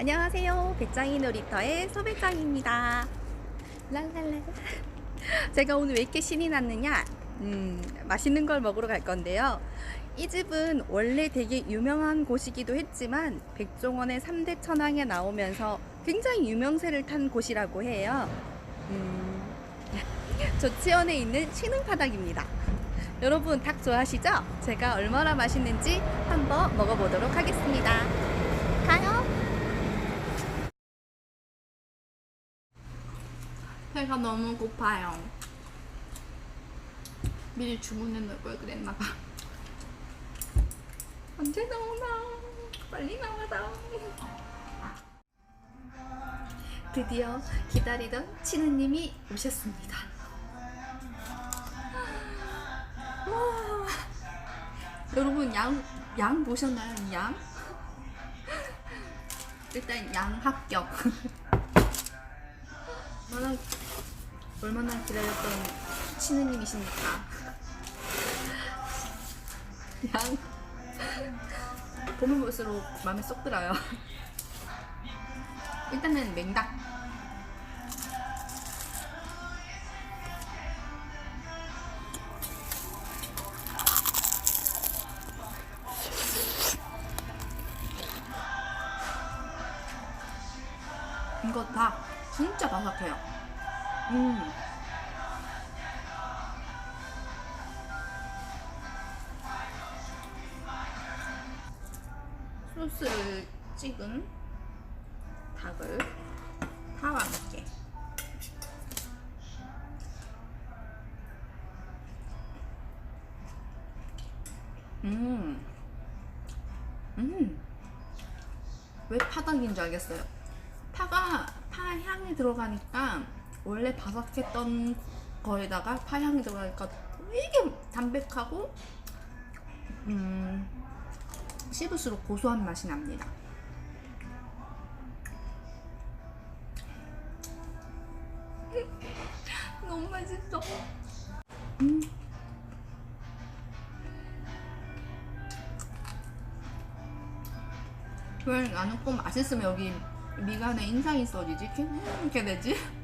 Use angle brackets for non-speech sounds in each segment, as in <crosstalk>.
안녕하세요. 배짱이 놀이터의 소배짱입니다. 랄랄라. 제가 오늘 왜 이렇게 신이 났느냐? 음, 맛있는 걸 먹으러 갈 건데요. 이 집은 원래 되게 유명한 곳이기도 했지만 백종원의 3대 천왕에 나오면서 굉장히 유명세를 탄 곳이라고 해요. 음, <laughs> 조치원에 있는 신흥파닭입니다. 여러분 닭 좋아하시죠? 제가 얼마나 맛있는지 한번 먹어보도록 하겠습니다. 가요. 배가 너무 고파요. 미리 주문해 놓을 걸 그랬나 봐. <laughs> 언제 나오나? 빨리 나와라. 드디어 기다리던 친우님이 오셨습니다. 와, 여러분 양, 양 보셨나요? 이 양? <laughs> 일단 양 합격. <laughs> 얼마나, 기다렸던 친우님이십니까? 양 보면 볼수록 마음에 쏙 들어요. 일단은 맹닭. 이거 다 진짜 바삭해요. 음. 소스를 찍은 닭을 파와 함께 음, 음, 왜 파닭인 줄 알겠어요. 파가 파 향이 들어가니까 원래 바삭했던 거에다가 파 향이 들어가니까 되게 담백하고 음, 씹을수록 고소한 맛이 납니다. <laughs> 너무 맛있어. 음. 왜 나는 꼭 맛있으면 여기 미간에 인상이 써지지? 이렇게, 이렇게 되지?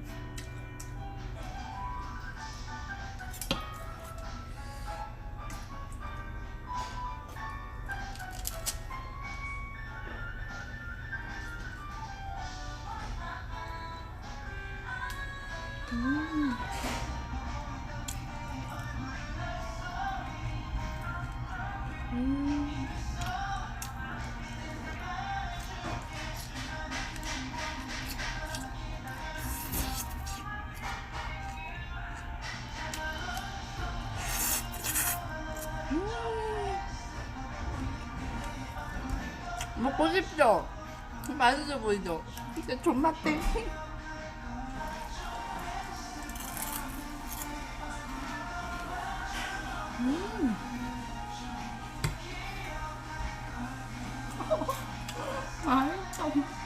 음. 음. 음. 먹고 싶죠? 맛있어 보이죠? 근데 존맛대. 음. 맛있어.